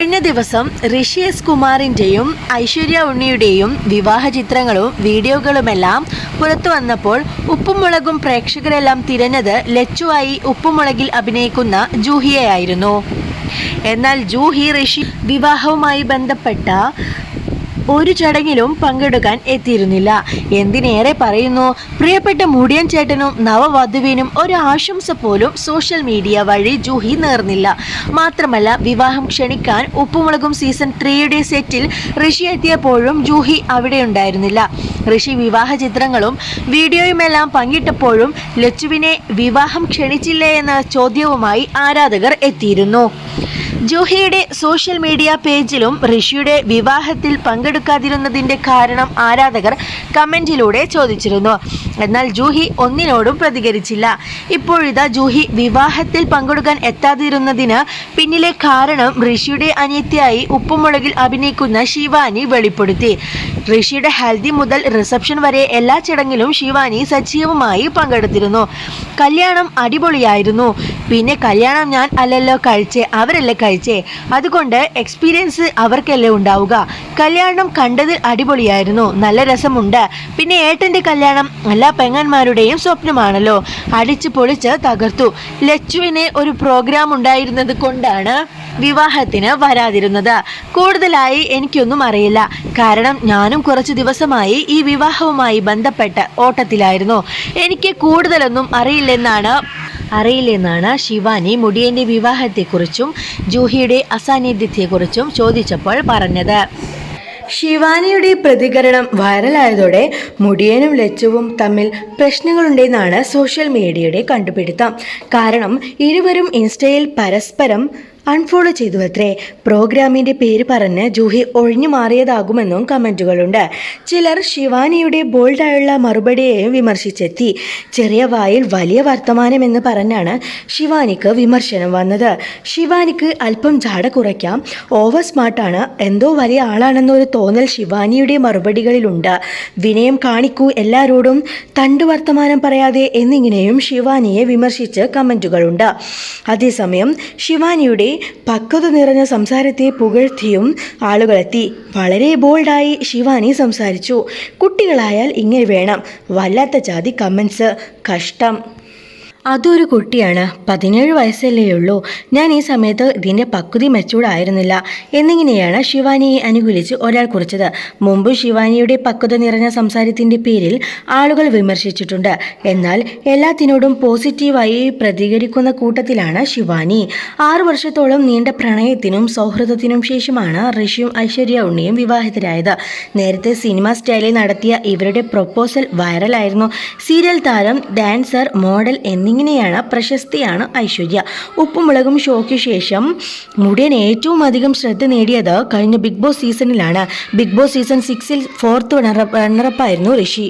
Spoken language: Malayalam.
കഴിഞ്ഞ ദിവസം ഋഷി എസ് കുമാറിന്റെയും ഐശ്വര്യ ഉണ്ണിയുടെയും വിവാഹ ചിത്രങ്ങളും വീഡിയോകളുമെല്ലാം പുറത്തു വന്നപ്പോൾ ഉപ്പുമുളകും പ്രേക്ഷകരെല്ലാം തിരഞ്ഞത് ലച്ചുവായി ഉപ്പുമുളകിൽ അഭിനയിക്കുന്ന ജൂഹിയായിരുന്നു എന്നാൽ ജൂഹി ഋഷി വിവാഹവുമായി ബന്ധപ്പെട്ട ഒരു ചടങ്ങിലും പങ്കെടുക്കാൻ എത്തിയിരുന്നില്ല. എന്തിനേറെ പറയുന്നു? പ്രിയപ്പെട്ട മുടിയൻ ചേട്ടനും നവവധുവിനും ഒരു ആശംസ പോലും സോഷ്യൽ മീഡിയ വഴി ജൂഹി നേർന്നില്ല. മാത്രമല്ല വിവാഹം ക്ഷണിക്കാൻ ഉപ്പുമുളകും സീസൺ ത്രീയുടെ സെറ്റിൽ ഋഷി എത്തിയപ്പോഴും ജൂഹി അവിടെ ഉണ്ടായിരുന്നില്ല. ഋഷി വിവാഹ ചിത്രങ്ങളും വീഡിയോയുമെല്ലാം പങ്കിട്ടപ്പോഴും ലച്ചുവിനെ വിവാഹം ക്ഷണിച്ചില്ലേ എന്ന ചോദ്യവുമായി ആരാധകർ എത്തിയിരുന്നു. ജൂഹിയുടെ സോഷ്യൽ മീഡിയ പേജിലും ഋഷിയുടെ വിവാഹത്തിൽ പങ്കെടുക്കാതിരുന്നതിന്റെ കാരണം ആരാധകർ കമന്റിലൂടെ ചോദിച്ചിരുന്നു. എന്നാൽ ജൂഹി ഒന്നിനോടും പ്രതികരിച്ചില്ല. ഇപ്പോഴിതാ ജൂഹി വിവാഹത്തിൽ പങ്കെടുക്കാൻ എത്താതിരുന്നതിന് പിന്നിലെ കാരണം ഋഷിയുടെ അനിയത്തിയായി ഉപ്പുമുളകിൽ അഭിനയിക്കുന്ന ശിവാനി വെളിപ്പെടുത്തി. ഋഷിയുടെ ഹൽദി മുതൽ റിസപ്ഷൻ വരെ എല്ലാ ചടങ്ങിലും ശിവാനി സജീവമായി പങ്കെടുത്തിരുന്നു. കല്യാണം അടിപൊളിയായിരുന്നു. പിന്നെ കല്യാണം ഞാൻ അല്ലല്ലോ കഴിച്ചേ അവരല്ലേ കഴിച്ചേ. അതുകൊണ്ട് എക്സ്പീരിയൻസ് അവർക്കല്ലേ ഉണ്ടാവുക. കല്യാണം കണ്ടതിൽ അടിപൊളിയായിരുന്നു. നല്ല രസമുണ്ട്. പിന്നെ ഏട്ടന്റെ കല്യാണം എല്ലാ പെങ്ങന്മാരുടെയും സ്വപ്നമാണല്ലോ. അടിച്ചു പൊളിച്ച് തകർത്തു. ലച്ചുവിന് ഒരു പ്രോഗ്രാം ഉണ്ടായിരുന്നത് കൊണ്ടാണ് വിവാഹത്തിന് വരാതിരുന്നത്. കൂടുതലായി എനിക്കൊന്നും അറിയില്ല. കാരണം ഞാനും കുറച്ച് ദിവസമായി ഈ വിവാഹവുമായി ബന്ധപ്പെട്ട് ഓട്ടത്തിലായിരുന്നു. എനിക്ക് കൂടുതലൊന്നും അറിയില്ലെന്നാണ് അറിയില്ലെന്നാണ് ശിവാനി മുടിയന്റെ വിവാഹത്തെക്കുറിച്ചും ജൂഹിയുടെ അസാന്നിധ്യത്തെക്കുറിച്ചും ചോദിച്ചപ്പോൾ പറഞ്ഞത്. ശിവാനിയുടെ പ്രതികരണം വൈറലായതോടെ മുടിയനും ലച്ചുവും തമ്മിൽ പ്രശ്നങ്ങളുണ്ടെന്നാണ് സോഷ്യൽ മീഡിയയുടെ കണ്ടുപിടുത്തം. കാരണം ഇരുവരും ഇൻസ്റ്റയിൽ പരസ്പരം അൺഫോളോ ചെയ്തു അത്രേ പ്രോഗ്രാമിന്റെ പേര് പറഞ്ഞ് ജൂഹി ഒഴിഞ്ഞു മാറിയതാകുമെന്നും കമന്റുകളുണ്ട് ചിലർ ശിവാനിയുടെ ബോൾഡായുള്ള മറുപടിയെയും വിമർശിച്ചെത്തി. ചെറിയ വായിൽ വലിയ വർത്തമാനം എന്ന് പറഞ്ഞാണ് ശിവാനിക്ക് വിമർശനം വന്നത്. ശിവാനിക്ക് അല്പം ജാട കുറയ്ക്കാം. ഓവർ സ്മാർട്ടാണ്. എന്തോ വലിയ ആളാണെന്നൊരു തോന്നൽ ശിവാനിയുടെ മറുപടികളിലുണ്ട്. വിനയം കാണിക്കൂ എല്ലാവരോടും തണ്ട് വർത്തമാനം പറയാതെ എന്നിങ്ങനെയും ശിവാനിയെ വിമർശിച്ച് കമന്റുകളുണ്ട് അതേസമയം ശിവാനിയുടെ പക്വത നിറഞ്ഞ സംസാരത്തെ പുകഴ്ത്തിയും ആളുകളെത്തി. വളരെ ബോൾഡായി ശിവാനി സംസാരിച്ചു. കുട്ടികളായാൽ ഇങ്ങനെ വേണം. വല്ലാത്ത ജാതി കമൻസ്. കഷ്ടം. അതൊരു കുട്ടിയാണ്. പതിനേഴ് വയസ്സല്ലേ ഉള്ളൂ. ഞാൻ ഈ സമയത്ത് ഇതിന്റെ പക്വതി മെച്ചൂർഡായിരുന്നില്ല എന്നിങ്ങനെയാണ് ശിവാനിയെ അനുകൂലിച്ച് ഒരാൾ കുറിച്ചത്. മുമ്പ് ശിവാനിയുടെ പക്വത നിറഞ്ഞ സംസാരത്തിന്റെ പേരിൽ ആളുകൾ വിമർശിച്ചിട്ടുണ്ട്. എന്നാൽ എല്ലാത്തിനോടും പോസിറ്റീവായി പ്രതികരിക്കുന്ന കൂട്ടത്തിലാണ് ശിവാനി. ആറു വർഷത്തോളം നീണ്ട പ്രണയത്തിനും സൗഹൃദത്തിനും ശേഷമാണ് ഋഷിയും ഐശ്വര്യ ഉണ്ണിയും വിവാഹിതരായത്. നേരത്തെ സിനിമ സ്റ്റൈലിൽ നടത്തിയ ഇവരുടെ പ്രൊപ്പോസൽ വൈറലായിരുന്നു. സീരിയൽ താരം ഡാൻസർ മോഡൽ എന്നിങ്ങനെയാണ് പ്രശസ്തിയാണ് ഐശ്വര്യ. ഉപ്പുമുളകും ഷോയ്ക്ക് ശേഷം മുടിയൻ ഏറ്റവും അധികം ശ്രദ്ധ നേടിയത് കഴിഞ്ഞ ബിഗ് ബോസ് സീസണിലാണ്. ബിഗ് ബോസ് സീസൺ സിക്സിൽ ഫോർത്ത് റണ്ണറപ്പായിരുന്നു ഋഷി.